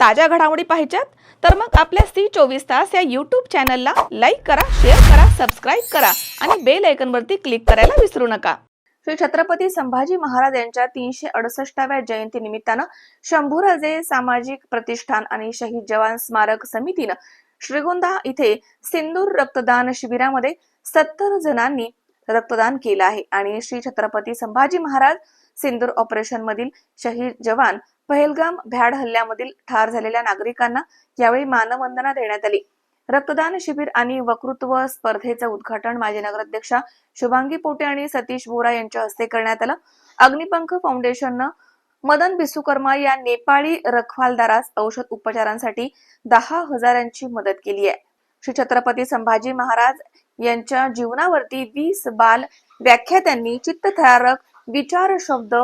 ताज्या घडामोडी पाहिजेत तर मग आपल्या सी चोवीस तास या यूट्यूब चॅनलला लाईक करा शेअर करा सबस्क्राईब करा आणि बेल आयकनवरती क्लिक करायला विसरू नका. श्री छत्रपती संभाजी महाराज यांच्या तीनशे अडुसष्टाव्या जयंती निमित्तानं शंभूराजे सामाजिक प्रतिष्ठान आणि शहीद जवान स्मारक समितीनं श्रीगोंदा इथे सिंदूर रक्तदान शिबिरामध्ये सत्तर जणांनी रक्तदान केलं आहे. आणि श्री छत्रपती संभाजी महाराज सिंदूर ऑपरेशन मधील शहीद जवान पहलगाम भ्याड हल्ल्यामधील ठार झालेल्या नागरिकांना यावेळी मानवंदना देण्यात आली. रक्तदान शिबिर आणि वक्तृत्व स्पर्धेचं उद्घाटन माजी नगराध्यक्षा शुभांगी पोटे आणि सतीश बोरा यांच्या हस्ते करण्यात आलं. अग्निपंख फाउंडेशननं मदन बिसुकर्मा या नेपाळी रखवालदारास औषध उपचारांसाठी दहा हजारांची मदत केली आहे. श्री छत्रपती संभाजी महाराज यांच्या जीवनावरती वीस बाल व्याख्यात्यांनी चित्तथरारक विचार शब्द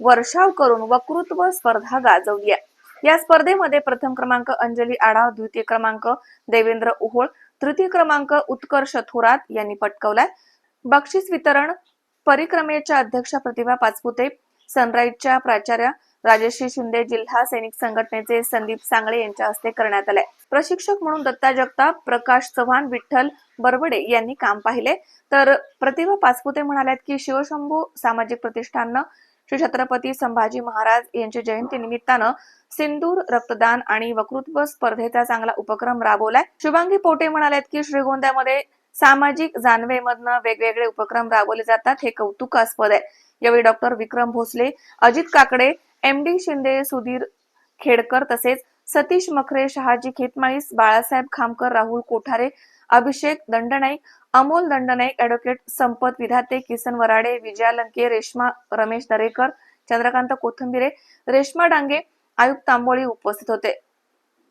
वर्षाव करून वक्तृत्व स्पर्धा गाजवली आहे. या स्पर्धेमध्ये प्रथम क्रमांक अंजली आढाव द्वितीय क्रमांक देवेंद्र ओहोळ तृतीय क्रमांक उत्कर्ष थोरात यांनी पटकवलाय. बक्षीस वितरण परिक्रमेच्या अध्यक्षा प्रतिभा पाचपुते सनराईजच्या प्राचार्या राजश्री शिंदे जिल्हा सैनिक संघटनेचे संदीप सांगळे यांच्या हस्ते करण्यात आले प्रशिक्षक म्हणून दत्ता जगताप प्रकाश चव्हाण विठ्ठल बरबडे यांनी काम पाहिले. तर प्रतिभा पाचपुते म्हणाल्यात की शिवशंभू सामाजिक प्रतिष्ठाननं श्री छत्रपती संभाजी महाराज यांच्या जयंती निमित्तानं सिंदूर रक्तदान आणि वक्तृत्व स्पर्धेचा चांगला उपक्रम राबवलाय. शुभांगी पोटे म्हणाल्यात की श्रीगोंद्यामध्ये सामाजिक जानवेमधनं वेगवेगळे उपक्रम राबवले जातात. हे कौतुकास्पद आहे. यावेळी doctor Vikram Bhosale Ajit Kakade M D Shinde Sudhir Khedkar तसेच सतीश मखरे शहाजी खेतमाळीस बाळासाहेब खामकर राहुल कोठारे अभिषेक दंडनाईक अमोल दंडनाईक ॲडव्होकेट संपत विधाते किसन वराडे विजया लंके रेश्मा रमेश दरेकर चंद्रकांत कोथंबिरे रेश्मा डांगे आयुक्त तांबोळी उपस्थित होते.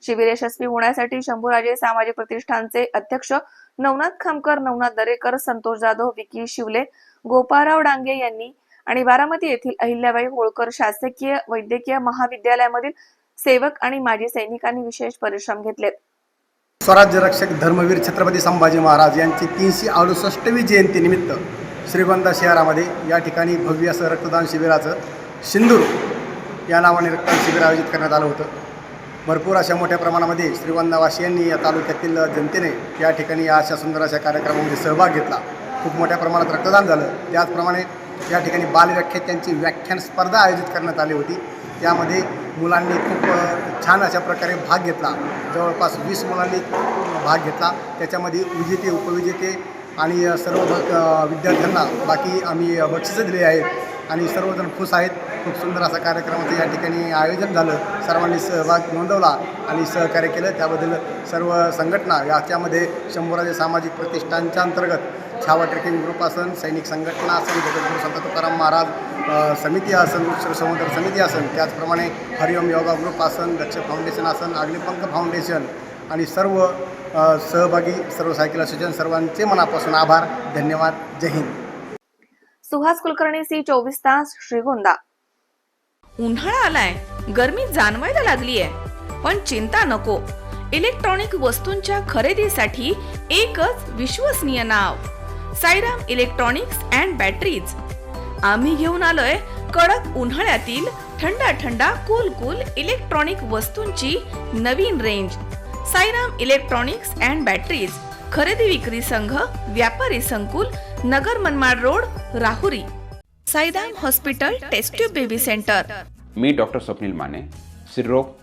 शिबिर यशस्वी होण्यासाठी शंभूराजे सामाजिक प्रतिष्ठानचे अध्यक्ष नवनाथ खामकर नवनाथ दरेकर संतोष जाधव विकी शिवले गोपाळराव डांगे यांनी आणि बारामती येथील अहिल्याबाई होळकर शासकीय वैद्यकीय महाविद्यालयामधील सेवक आणि माजी सैनिकांनी विशेष परिश्रम घेतले. स्वराज्य रक्षक धर्मवीर छत्रपती संभाजी महाराज यांची तीनशे अडुसष्टवी जयंतीनिमित्त श्रीगोंदा शहरामध्ये या ठिकाणी भव्य असं रक्तदान शिबिराचं सिंदूर या नावाने रक्तदान शिबिर आयोजित करण्यात आलं होतं. भरपूर अशा मोठ्या प्रमाणामध्ये श्रीगोंदावासियांनी या तालुक्यातील जनतेने या ठिकाणी या अशा सुंदर अशा कार्यक्रमामध्ये सहभाग घेतला. खूप मोठ्या प्रमाणात रक्तदान झालं. त्याचप्रमाणे या ठिकाणी बालव्याख्यात्यांची व्याख्यान स्पर्धा आयोजित करण्यात आली होती. त्यामध्ये मुलांनी खूप छान अशा प्रकारे भाग घेतला. जवळपास वीस मुलांनी भाग घेतला. त्याच्यामध्ये विजेते उपविजेते आणि सर्व विद्यार्थ्यांना बाकी आम्ही बक्षिसं दिली आहेत आणि सर्वजण खुश आहेत. खूप सुंदर असा कार्यक्रमाचं या ठिकाणी आयोजन झालं. सर्वांनी सहभाग नोंदवला आणि सहकार्य केलं. त्याबद्दल सर्व संघटना याच्यामध्ये शंभराजे सामाजिक प्रतिष्ठानच्या अंतर्गत छावा ट्रेकिंग ग्रुप असन सैनिक संघटना असेल जगद्गुरू संत तुकाराम महाराज समिती असन शिवसमुद्र समिती असन त्याचप्रमाणे हरिओम योगा ग्रुप असन दक्ष फाउंडेशन असन अग्निपंख फाउंडेशन आणि सर्व सहभागी सर्व सायकल असोसिएशन सर्वांचे मनापासून आभार धन्यवाद जय हिंद. सुहास कुलकर्णी सी चोवीस तास श्रीगोंदा. उन्हाळा आलाय गरमी जाणवायला लागलीय पण चिंता नको. इलेक्ट्रॉनिक वस्तूंच्या खरेदीसाठी एकच विश्वसनीय नाव. Sairam electronics and batteries. आम्ही घेऊन आलोय कडक उन्हाळ्यातील थंडा थंडा कूल कूल इलेक्ट्रॉनिक वस्तूंची नवीन range Sairam electronics and batteries. खरेदी विक्री संघ व्यापारी संकुल नगर Manmad road Rahuri. Sairam hospital test tube baby centre. मी डॉक्टर स्वप्नील माने सिरोग